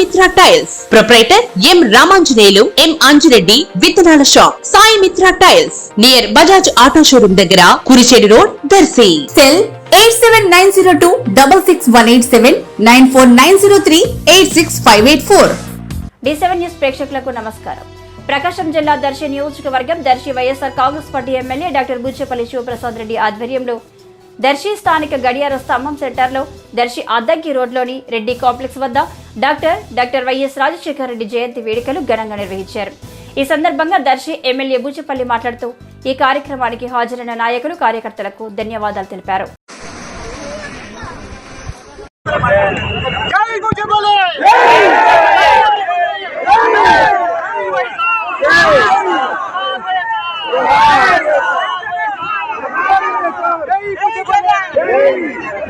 Sai Mitra tiles. Proprietor M Ramanjaneyulu M Anjireddy విత్తనాల shop Sai Mitra tiles. Near Bajaj auto showroom దగ్గర Kurichedu road Darsi. Cell eight seven nine zero two double six one eight seven nine four nine zero three eight six five eight four. D seven news ప్రేక్షకులకు నమస్కారం. ప్రకాశం జిల్లా దర్శి నియోజకవర్గం Darsi YSR Congress party MLA doctor Buchepalli Sivaprasad Reddy ఆధ్వర్యంలో దర్శి స్థానిక గడియార స్తంభం సెంటర్లో దర్శి అద్దంకి రోడ్లోని రెడ్డి కాంప్లెక్స్ వద్ద doctor doctor YS Rajasekhara Reddy జయంతి వేడుకలు ఘనంగా నిర్వహించారు ఈ సందర్భంగా దర్శి ఎమ్మెల్యే బూచపల్లి మాట్లాడుతూ ఈ కార్యక్రమానికి హాజరైన నాయకులు కార్యకర్తలకు ధన్యవాదాలు తెలిపారు Hey!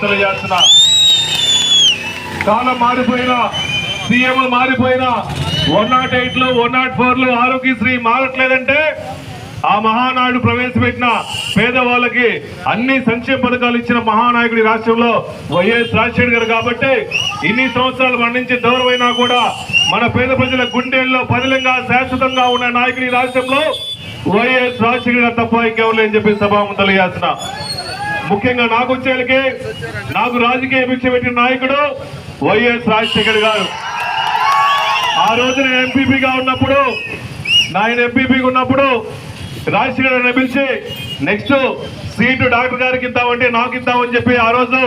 తెలియజేస్తున్నా కాలం మారిపోయినా సీఎంలు మారిపోయినా వన్ నాట్ ఎయిట్లో వన్ నాట్ ఫోర్లో ఆరోగ్యశ్రీ మారట్లేదంటే ఆ మహానాయుడు ప్రవేశపెట్టిన పేదవాళ్ళకి అన్ని సంక్షేమ పథకాలు ఇచ్చిన మహానాయకుడి రాష్ట్రంలో వైఎస్ రాజశేఖర్ గారు కాబట్టి ఇన్ని సంవత్సరాలు మన దూరమైనా కూడా మన పేద ప్రజల గుండెల్లో పదిలంగా శాశ్వతంగా ఉన్న నాయకుడి రాష్ట్రంలో వైఎస్ రాజశేఖర్ గారు తప్ప ఇంకెవరు లేని చెప్పి సభాము తెలియజేస్తున్నా ముఖ్యంగా నాకు వచ్చేళ్ళకి నాకు రాజకీయ భిక్ష పెట్టిన నాయకుడు వైఎస్ రాజశేఖర్ గారు. ఆ రోజు నేను ఎంపీపీగా ఉన్నప్పుడు నాయన ఎంపీపీగా ఉన్నప్పుడు రాజశేఖర్ గారిని పిలిచి నెక్స్ట్ సీటు డాక్టర్ గారికి ఇద్దామంటే నాకు ఇద్దామని చెప్పి ఆ రోజు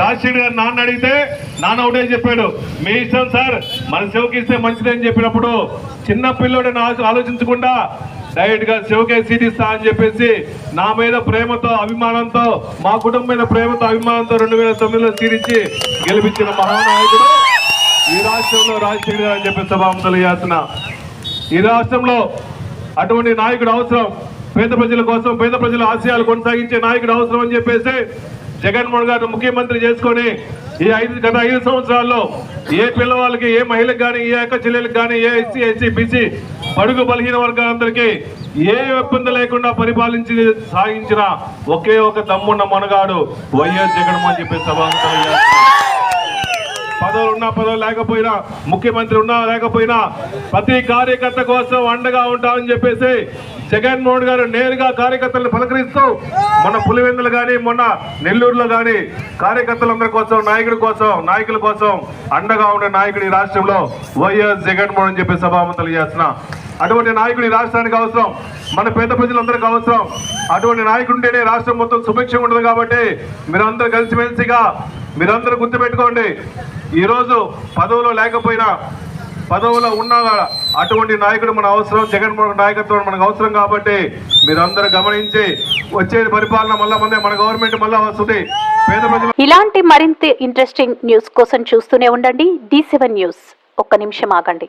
రాజశేఖర్ గారు నాన్న అడిగితే నాన్న ఒకటే చెప్పాడు మీ ఇష్టం సార్ మన శివకి ఇస్తే మంచిదని చెప్పినప్పుడు చిన్న పిల్లోడని ఆలోచించకుండా డైరెక్ట్గా శివకే సీట్ ఇస్తా అని చెప్పేసి నా మీద ప్రేమతో అభిమానంతో మా కుటుంబం మీద ప్రేమతో అభిమానంతో రెండు వేల తొమ్మిదిలో సీట్ గెలిపించిన మహానాయకుడు ఈ రాష్ట్రంలో రాజశేఖర్ గారు అని చెప్పి సభాము తెలియజేస్తున్నా. ఈ రాష్ట్రంలో అటువంటి నాయకుడు అవసరం. పేద ప్రజల కోసం పేద ప్రజల ఆశయాలు కొనసాగించే నాయకుడు అవసరం అని చెప్పేసి జగన్మోహన్ గారు ముఖ్యమంత్రి చేసుకొని ఈ ఐదు గత ఐదు సంవత్సరాల్లో ఏ పిల్లవాళ్ళకి ఏ మహిళలకు కానీ ఏ అక్క చెల్లెలకు కానీ ఏ ఎస్సీ ఎస్సీ బీసీ బడుగు బలహీన వర్గాలందరికీ ఏ ఇబ్బంది లేకుండా పరిపాలించి సాగించిన ఒకే ఒక తమ్మున్న మనగాడు వైఎస్ జగన్మోహన్ అని చెప్పి సభను పదవులు ఉన్నా పదవులు లేకపోయినా ముఖ్యమంత్రి ఉన్నా లేకపోయినా ప్రతి కార్యకర్త కోసం అండగా ఉంటామని చెప్పేసి జగన్మోహన్ గారు నేరుగా కార్యకర్తలను పలకరిస్తూ మొన్న పులివెందులు కానీ మొన్న నెల్లూరులో కానీ కార్యకర్తలందరి కోసం నాయకుడి కోసం నాయకుల కోసం అండగా ఉండే నాయకుడు ఈ రాష్ట్రంలో వైఎస్ జగన్మోహన్ చెప్పి సభామంతలు చేస్తున్నా అటువంటి నాయకుడు రాష్ట్రానికి అవసరం. మన పేద ప్రజలందరికీ అవసరం. అటువంటి నాయకుడు ఉంటేనే రాష్ట్రం మొత్తం సుభిక్షంగా ఉండదు కాబట్టి మీరందరూ కలిసిమెలిసిగా మీరందరూ గుర్తుపెట్టుకోండి. ఈరోజు పదవిలో లేకపోయినా పదవిలో ఉన్నా అటువంటి నాయకుడు మన అవసరం జగన్మోహన్ నాయకత్వం మనకు అవసరం కాబట్టి మీరందరూ గమనించి వచ్చే పరిపాలన మళ్ళా ముందే మన గవర్నమెంట్ మళ్ళా వస్తుంది. పేద ఇలాంటి మరింత ఇంట్రెస్టింగ్ న్యూస్ కోసం చూస్తూనే ఉండండి. D seven news. ఒక్క నిమిషం ఆగండి.